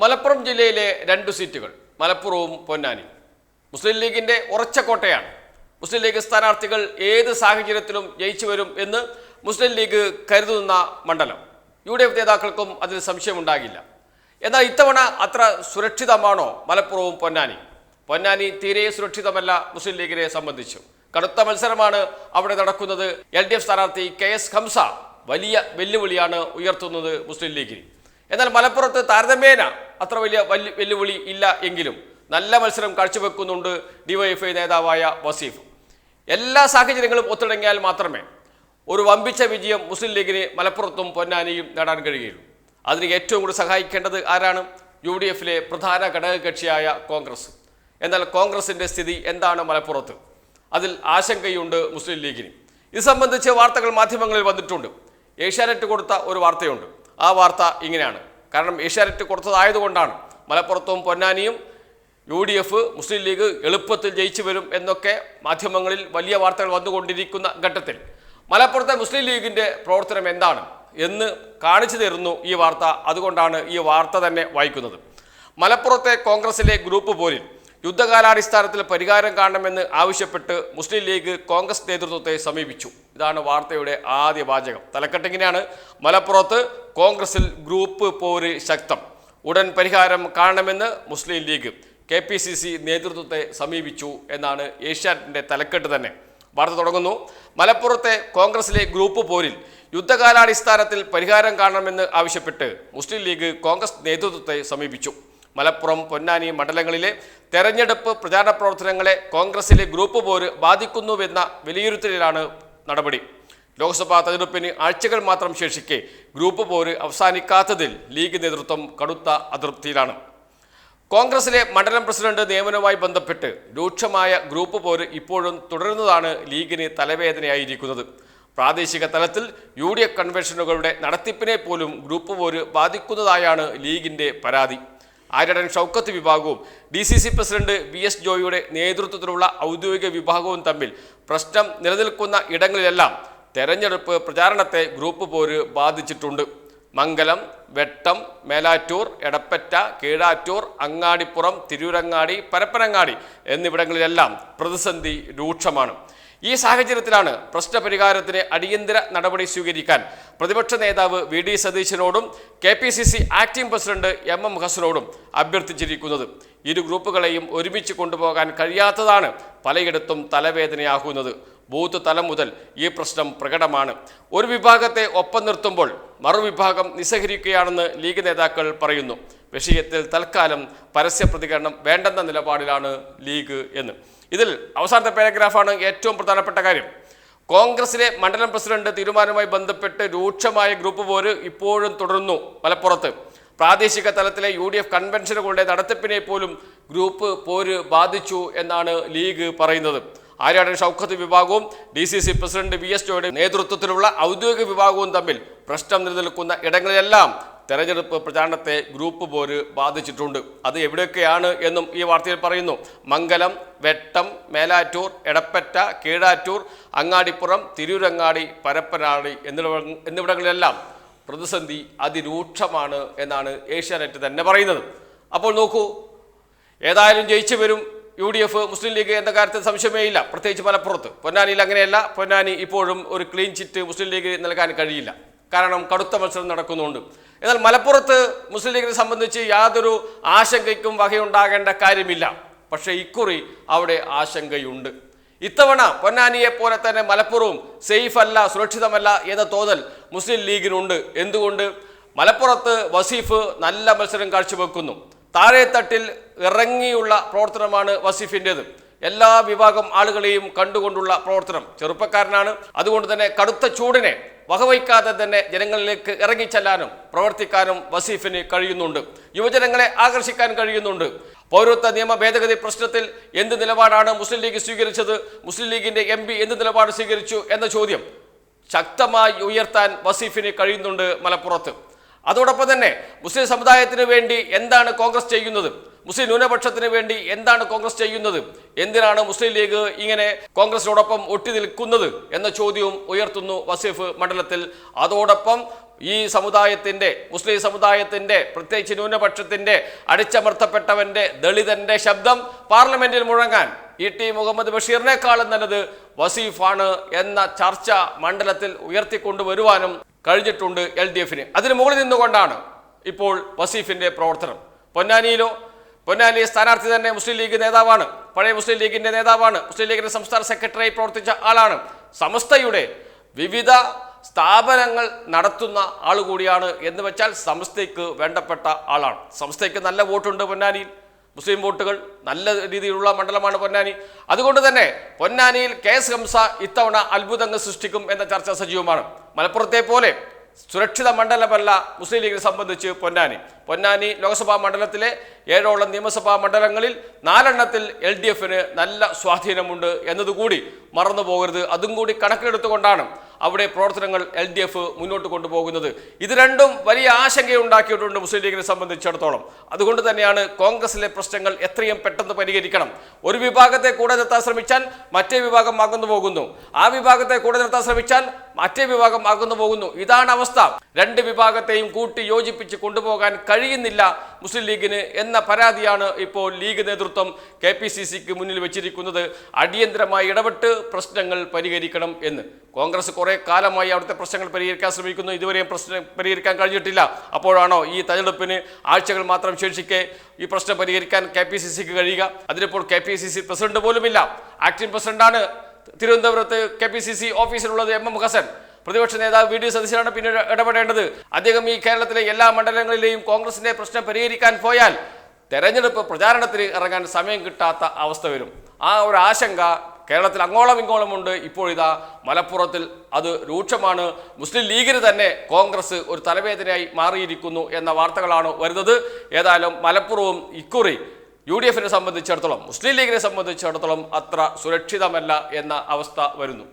മലപ്പുറം ജില്ലയിലെ രണ്ട് സീറ്റുകൾ മലപ്പുറവും പൊന്നാനിയും മുസ്ലിം ലീഗിന്റെ ഉറച്ച കോട്ടയാണ്. മുസ്ലിം ലീഗ് സ്ഥാനാർത്ഥികൾ ഏത് സാഹചര്യത്തിലും ജയിച്ചു വരും എന്ന് മുസ്ലിം ലീഗ് കരുതുന്ന മണ്ഡലം. യു ഡി എഫ് നേതാക്കൾക്കും അതിൽ സംശയമുണ്ടാകില്ല. എന്നാൽ ഇത്തവണ അത്ര സുരക്ഷിതമാണോ മലപ്പുറവും പൊന്നാനി? പൊന്നാനി തീരെ സുരക്ഷിതമല്ല മുസ്ലിം ലീഗിനെ സംബന്ധിച്ചു. കടുത്ത മത്സരമാണ് അവിടെ നടക്കുന്നത്. എൽ ഡി എഫ് സ്ഥാനാർത്ഥി കെ എസ് ഹംസ വലിയ വെല്ലുവിളിയാണ് ഉയർത്തുന്നത് മുസ്ലിം ലീഗിന് എന്നാൽ മലപ്പുറത്ത് താരതമ്യേന അത്ര വലിയ വെല്ലുവിളി ഇല്ല എങ്കിലും നല്ല മത്സരം കാഴ്ചവെക്കുന്നുണ്ട് ഡിവൈഎഫ്ഐ നേതാവായ വസീഫ്. എല്ലാ സാഹചര്യങ്ങളും ഒത്തിണങ്ങിയാൽ മാത്രമേ ഒരു വമ്പിച്ച വിജയം മുസ്ലിം ലീഗിന് മലപ്പുറത്തും പൊന്നാനിയും നേടാൻ കഴിയുകയുള്ളൂ അതിന് ഏറ്റവും കൂടുതൽ സഹായിക്കേണ്ടത് ആരാണ്? യു ഡി എഫിലെ പ്രധാന ഘടകകക്ഷിയായ കോൺഗ്രസ്. എന്നാൽ കോൺഗ്രസിന്റെ സ്ഥിതി എന്താണ് മലപ്പുറത്ത്? അതിൽ ആശങ്കയുണ്ട് മുസ്ലിം ലീഗിന്. ഇത് സംബന്ധിച്ച് വാർത്തകൾ മാധ്യമങ്ങളിൽ വന്നിട്ടുണ്ട്. ഏഷ്യാനെറ്റ് കൊടുത്ത ഒരു വാർത്തയുണ്ട്. ആ വാർത്ത ഇങ്ങനെയാണ്. കാരണം ഏഷ്യാനെറ്റ് കൊടുത്തതായതുകൊണ്ടാണ്. മലപ്പുറത്തും പൊന്നാനിയും U D F Muslim League എളുപ്പത്തിൽ ജയിച്ചു വരും എന്നൊക്കെ മാധ്യമങ്ങളിൽ വലിയ വാർത്തകൾ വന്നുകൊണ്ടിരിക്കുന്ന ഘട്ടത്തിൽ. മലപ്പുറത്തെ മുസ്ലിം ലീഗിന്റെ പ്രവർത്തനം എന്താണ് എന്ന് കാണിച്ചു തരുന്നു ഈ വാർത്ത. അതുകൊണ്ടാണ് ഈ വാർത്ത തന്നെ വായിക്കുന്നത്. മലപ്പുറത്തെ കോൺഗ്രസിലെ ഗ്രൂപ്പ് പോരിൽ യുദ്ധകാലാടിസ്ഥാനത്തിൽ പരിഹാരം കാണണമെന്ന് ആവശ്യപ്പെട്ട് മുസ്ലിം ലീഗ് കോൺഗ്രസ് നേതൃത്വത്തെ സമീപിച്ചു. ഇതാണ് വാർത്തയുടെ ആദ്യ വാചകം. തലക്കെട്ടിങ്ങനെയാണ് മലപ്പുറത്ത് കോൺഗ്രസിൽ ഗ്രൂപ്പ് പോര് ശക്തം. ഉടൻ പരിഹാരം കാണണമെന്ന് Muslim League K P C C നേതൃത്വത്തെ സമീപിച്ചു എന്നാണ് ഏഷ്യാനെറ്റിന്റെ തലക്കെട്ട് തന്നെ. വാർത്ത തുടങ്ങുന്നു. മലപ്പുറത്തെ കോൺഗ്രസിലെ ഗ്രൂപ്പ് പോരിൽ യുദ്ധകാലാടിസ്ഥാനത്തിൽ പരിഹാരം കാണണമെന്ന് ആവശ്യപ്പെട്ട് മുസ്ലിം ലീഗ് കോൺഗ്രസ് നേതൃത്വത്തെ സമീപിച്ചു. മലപ്പുറം പൊന്നാനി മണ്ഡലങ്ങളിലെ തെരഞ്ഞെടുപ്പ് പ്രചാരണ പ്രവർത്തനങ്ങളെ കോൺഗ്രസിലെ ഗ്രൂപ്പ് പോര് ബാധിക്കുന്നുവെന്ന വിലയിരുത്തലിലാണ് നടപടി. ലോക്സഭാ തെരഞ്ഞെടുപ്പിന് ആഴ്ചകൾ മാത്രം ശേഷിക്കെ ഗ്രൂപ്പ് പോര് അവസാനിക്കാത്തതിൽ ലീഗ് നേതൃത്വം കടുത്ത അതൃപ്തിയിലാണ്. കോൺഗ്രസിലെ മണ്ഡലം പ്രസിഡന്റ് നിയമനവുമായി ബന്ധപ്പെട്ട് രൂക്ഷമായ ഗ്രൂപ്പ് പോര് ഇപ്പോഴും തുടരുന്നതാണ് ലീഗിന് തലവേദനയായിരിക്കുന്നത്. പ്രാദേശിക തലത്തിൽ യു ഡി എഫ് കൺവെൻഷനുകളുടെ നടത്തിപ്പിനെ പോലും ഗ്രൂപ്പ് പോര് ബാധിക്കുന്നതായാണ് ലീഗിന്റെ പരാതി. ആര്യടൻ ഷൗക്കത്ത് വിഭാഗവും D C C president V S ജോയിയുടെ നേതൃത്വത്തിലുള്ള ഔദ്യോഗിക വിഭാഗവും തമ്മിൽ പ്രശ്നം നിലനിൽക്കുന്ന ഇടങ്ങളിലെല്ലാം തെരഞ്ഞെടുപ്പ് പ്രചാരണത്തെ ഗ്രൂപ്പ് പോര് ബാധിച്ചിട്ടുണ്ട്. മംഗലം വെട്ടം മേലാറ്റൂർ എടപ്പറ്റ കീഴാറ്റൂർ അങ്ങാടിപ്പുറം തിരൂരങ്ങാടി പരപ്പനങ്ങാടി എന്നിവിടങ്ങളിലെല്ലാം പ്രതിസന്ധി രൂക്ഷമാണ്. ഈ സാഹചര്യത്തിലാണ് പ്രശ്നപരിഹാരത്തിന് അടിയന്തര നടപടി സ്വീകരിക്കാൻ പ്രതിപക്ഷ നേതാവ് V D സതീശനോടും K P C C acting president M M ഹസനോടും അഭ്യർത്ഥിച്ചിരിക്കുന്നത്. ഇരു ഗ്രൂപ്പുകളെയും ഒരുമിച്ച് കൊണ്ടുപോകാൻ കഴിയാത്തതാണ് പലയിടത്തും തലവേദനയാകുന്നത്. ബൂത്ത് തലം മുതൽ ഈ പ്രശ്നം പ്രകടമാണ്. ഒരു വിഭാഗത്തെ ഒപ്പം നിർത്തുമ്പോൾ മറുവിഭാഗം നിസ്സഹരിക്കുകയാണെന്ന് ലീഗ് നേതാക്കൾ പറയുന്നു. വിഷയത്തിൽ തൽക്കാലം പരസ്യ പ്രതികരണം വേണ്ടെന്ന നിലപാടിലാണ് ലീഗ് എന്ന്. ഇതിൽ അവസാനത്തെ പാരഗ്രാഫാണ് ഏറ്റവും പ്രധാനപ്പെട്ട കാര്യം. കോൺഗ്രസിലെ മണ്ഡലം പ്രസിഡന്റ് തീരുമാനവുമായി ബന്ധപ്പെട്ട് രൂക്ഷമായ ഗ്രൂപ്പ് പോര് ഇപ്പോഴും തുടരുന്നു മലപ്പുറത്ത്. പ്രാദേശിക തലത്തിലെ യു ഡി എഫ് കൺവെൻഷനുകളുടെ നടത്തിപ്പിനെ പോലും ഗ്രൂപ്പ് പോര് ബാധിച്ചു എന്നാണ് ലീഗ് പറയുന്നത്. ആര്യാടൻ ഷൗക്കത്ത് വിഭാഗവും D C C president V S ജോയുടെ നേതൃത്വത്തിലുള്ള ഔദ്യോഗിക വിഭാഗവും തമ്മിൽ പ്രശ്നം നിലനിൽക്കുന്ന ഇടങ്ങളിലെല്ലാം തെരഞ്ഞെടുപ്പ് പ്രചാരണത്തെ ഗ്രൂപ്പ് പോര് ബാധിച്ചിട്ടുണ്ട്. അത് എവിടെയൊക്കെയാണ് എന്നും ഈ വാർത്തയിൽ പറയുന്നു. മംഗലം വെട്ടം മേലാറ്റൂർ എടപ്പറ്റ കീഴാറ്റൂർ അങ്ങാടിപ്പുറം തിരൂരങ്ങാടി പരപ്പനാടി എന്നിവ എന്നിവിടങ്ങളിലെല്ലാം പ്രതിസന്ധി അതിരൂക്ഷമാണ് എന്നാണ് ഏഷ്യാനെറ്റ് തന്നെ പറയുന്നത്. അപ്പോൾ നോക്കൂ ഏതായാലും ജയിച്ചു വരും U D F Muslim League എന്ന കാര്യത്തിൽ സംശയമേ ഇല്ല. പ്രത്യേകിച്ച് മലപ്പുറത്ത്. പൊന്നാനിയിൽ അങ്ങനെയല്ല. പൊന്നാനി ഇപ്പോഴും ഒരു ക്ലീൻ ചിറ്റ് മുസ്ലിം ലീഗ് നൽകാൻ കഴിയില്ല. കാരണം കടുത്ത മത്സരം നടക്കുന്നുണ്ട്. എന്നാൽ മലപ്പുറത്ത് മുസ്ലിം ലീഗിനെ സംബന്ധിച്ച് യാതൊരു ആശങ്കയ്ക്കും വകയുണ്ടാകേണ്ട കാര്യമില്ല. പക്ഷേ ഇക്കുറി അവിടെ ആശങ്കയുണ്ട്. ഇത്തവണ പൊന്നാനിയെ പോലെ തന്നെ മലപ്പുറവും സേഫ് അല്ല സുരക്ഷിതമല്ല എന്ന തോന്നൽ മുസ്ലിം ലീഗിനുണ്ട്. എന്തുകൊണ്ട്? മലപ്പുറത്ത് വസീഫ് നല്ല മത്സരം കാഴ്ചവെക്കുന്നു. താഴെത്തട്ടിൽ ഇറങ്ങിയുള്ള പ്രവർത്തനമാണ് വസീഫിന്റെത്. എല്ലാ വിഭാഗം ആളുകളെയും കണ്ടുകൊണ്ടുള്ള പ്രവർത്തനം ചെറുപ്പക്കാരനാണ്. അതുകൊണ്ട് തന്നെ കടുത്ത ചൂടിനെ വകവയ്ക്കാതെ തന്നെ ജനങ്ങളിലേക്ക് ഇറങ്ങിച്ചെല്ലാനും പ്രവർത്തിക്കാനും വസീഫിന് കഴിയുന്നുണ്ട്. യുവജനങ്ങളെ ആകർഷിക്കാൻ കഴിയുന്നുണ്ട്. പൗരത്വ നിയമ ഭേദഗതി പ്രശ്നത്തിൽ എന്ത് നിലപാടാണ് മുസ്ലിം ലീഗ് സ്വീകരിച്ചത്? മുസ്ലിം ലീഗിന്റെ എം പി എന്ത് നിലപാട് സ്വീകരിച്ചു എന്ന ചോദ്യം ശക്തമായി ഉയർത്താൻ വസീഫിന് കഴിയുന്നുണ്ട് മലപ്പുറത്ത്. അതോടൊപ്പം തന്നെ മുസ്ലിം സമുദായത്തിന് വേണ്ടി എന്താണ് കോൺഗ്രസ് ചെയ്യുന്നത്? മുസ്ലിം ന്യൂനപക്ഷത്തിന് വേണ്ടി എന്താണ് കോൺഗ്രസ് ചെയ്യുന്നത്? എന്തിനാണ് മുസ്ലിം ലീഗ് ഇങ്ങനെ കോൺഗ്രസിനോടൊപ്പം ഒട്ടി നിൽക്കുന്നത് എന്ന ചോദ്യവും ഉയർത്തുന്നു വസീഫ് മണ്ഡലത്തിൽ. അതോടൊപ്പം ഈ സമുദായത്തിന്റെ മുസ്ലിം സമുദായത്തിന്റെ പ്രത്യേകിച്ച് ന്യൂനപക്ഷത്തിന്റെ അടിച്ചമർത്തപ്പെട്ടവന്റെ ദളിതന്റെ ശബ്ദം പാർലമെന്റിൽ മുഴങ്ങാൻ ഇ ടി മുഹമ്മദ് ബഷീറിനേക്കാളും നല്ലത് വസീഫാണ് എന്ന ചർച്ച മണ്ഡലത്തിൽ ഉയർത്തിക്കൊണ്ടുവരുവാനും കഴിഞ്ഞിട്ടുണ്ട് എൽ ഡി എഫിന് അതിന് മുകളിൽ നിന്നുകൊണ്ടാണ് ഇപ്പോൾ വസീഫിന്റെ പ്രവർത്തനം. പൊന്നാനിയിലോ പൊന്നാനി സ്ഥാനാർത്ഥി തന്നെ മുസ്ലിം ലീഗ് നേതാവാണ്. പഴയ മുസ്ലിം ലീഗിന്റെ നേതാവാണ്. മുസ്ലിം ലീഗിന്റെ സംസ്ഥാന സെക്രട്ടറിയായി പ്രവർത്തിച്ച ആളാണ്. സമസ്തയുടെ വിവിധ സ്ഥാപനങ്ങൾ നടത്തുന്ന ആൾ കൂടിയാണ് എന്ന് വെച്ചാൽ സംസ്ഥയ്ക്ക് വേണ്ടപ്പെട്ട ആളാണ്. സംസ്ഥയ്ക്ക് നല്ല വോട്ടുണ്ട് പൊന്നാനിയിൽ. മുസ്ലിം വോട്ടുകൾ നല്ല രീതിയിലുള്ള മണ്ഡലമാണ് പൊന്നാനി. അതുകൊണ്ട് തന്നെ പൊന്നാനിയിൽ കെ എസ് ഹംസ ഇത്തവണ അത്ഭുതങ്ങൾ സൃഷ്ടിക്കും എന്ന ചർച്ച സജീവമാണ്. മലപ്പുറത്തെ പോലെ സുരക്ഷിത മണ്ഡലമല്ല മുസ്ലിം ലീഗിനെ സംബന്ധിച്ച് പൊന്നാനി. പൊന്നാനി ലോക്സഭാ മണ്ഡലത്തിലെ ഏഴോളം നിയമസഭാ മണ്ഡലങ്ങളിൽ നാലെണ്ണത്തിൽ എൽ ഡി എഫിന് നല്ല സ്വാധീനമുണ്ട് എന്നതുകൂടി മറന്നു പോകരുത് അതും കൂടി കണക്കിലെടുത്തുകൊണ്ടാണ് അവിടെ പ്രവർത്തനങ്ങൾ എൽ ഡി എഫ് മുന്നോട്ട് കൊണ്ടുപോകുന്നത്. ഇത് രണ്ടും വലിയ ആശങ്കയുണ്ടാക്കിയിട്ടുണ്ട് മുസ്ലിം ലീഗിനെ സംബന്ധിച്ചിടത്തോളം. അതുകൊണ്ട് തന്നെയാണ് കോൺഗ്രസിലെ പ്രശ്നങ്ങൾ എത്രയും പെട്ടെന്ന് പരിഹരിക്കണം. ഒരു വിഭാഗത്തെ കൂടെ നിർത്താൻ ശ്രമിച്ചാൽ മറ്റേ വിഭാഗം അകന്നു പോകുന്നു ആ വിഭാഗത്തെ കൂടെ നിർത്താൻ ശ്രമിച്ചാൽ മറ്റേ വിഭാഗം അകന്നു പോകുന്നു. ഇതാണ് അവസ്ഥ. രണ്ട് വിഭാഗത്തെയും കൂട്ടി യോജിപ്പിച്ച് കൊണ്ടുപോകാൻ കഴിയുന്നില്ല മുസ്ലിം ലീഗിന് എന്ന പരാതിയാണ് ഇപ്പോൾ ലീഗ് നേതൃത്വം കെ പി സി സിക്ക് മുന്നിൽ വെച്ചിരിക്കുന്നത്. അടിയന്തരമായി ഇടപെട്ട് പ്രശ്നങ്ങൾ പരിഹരിക്കണം എന്ന്. കോൺഗ്രസ് കുറെ കാലമായി അവിടുത്തെ പ്രശ്നങ്ങൾ പരിഹരിക്കാൻ ശ്രമിക്കുന്നു. ഇതുവരെയും പ്രശ്നം പരിഹരിക്കാൻ കഴിഞ്ഞിട്ടില്ല. അപ്പോഴാണോ ഈ തെരഞ്ഞെടുപ്പിന് ആഴ്ചകൾ മാത്രം ശേഷിക്കെ ഈ പ്രശ്നം പരിഹരിക്കാൻ കെ പി സി സിക്ക് കഴിയുക? അതിനിപ്പോൾ K P C C president പോലുമില്ല. ആക്ടിംഗ് പ്രസിഡന്റാണ്. തിരുവനന്തപുരത്ത് കെ പി സി സി ഓഫീസിലുള്ളത് എം എം ഹസൻ. പ്രതിപക്ഷ നേതാവ് വി ഡി സതീശനാണ് പിന്നീട് ഇടപെടേണ്ടത്. അദ്ദേഹം ഈ കേരളത്തിലെ എല്ലാ മണ്ഡലങ്ങളിലെയും കോൺഗ്രസിന്റെ പ്രശ്നം പരിഹരിക്കാൻ പോയാൽ തെരഞ്ഞെടുപ്പ് പ്രചാരണത്തിന് ഇറങ്ങാൻ സമയം കിട്ടാത്ത അവസ്ഥ വരും. ആ ഒരു ആശങ്ക കേരളത്തിൽ അങ്ങോളം ഇങ്ങോളമുണ്ട് ഇപ്പോൾ ഇതാ മലപ്പുറത്തിൽ അത് രൂക്ഷമാണ്. മുസ്ലിം ലീഗിന് തന്നെ കോൺഗ്രസ് ഒരു തലവേദനയായി മാറിയിരിക്കുന്നു എന്ന വാർത്തകളാണ് വരുന്നത്. ഏതായാലും മലപ്പുറവും ഇക്കുറി യു ഡി എഫിനെ സംബന്ധിച്ചിടത്തോളം മുസ്ലിം ലീഗിനെ സംബന്ധിച്ചിടത്തോളം അത്ര സുരക്ഷിതമല്ല എന്ന അവസ്ഥ വരുന്നു.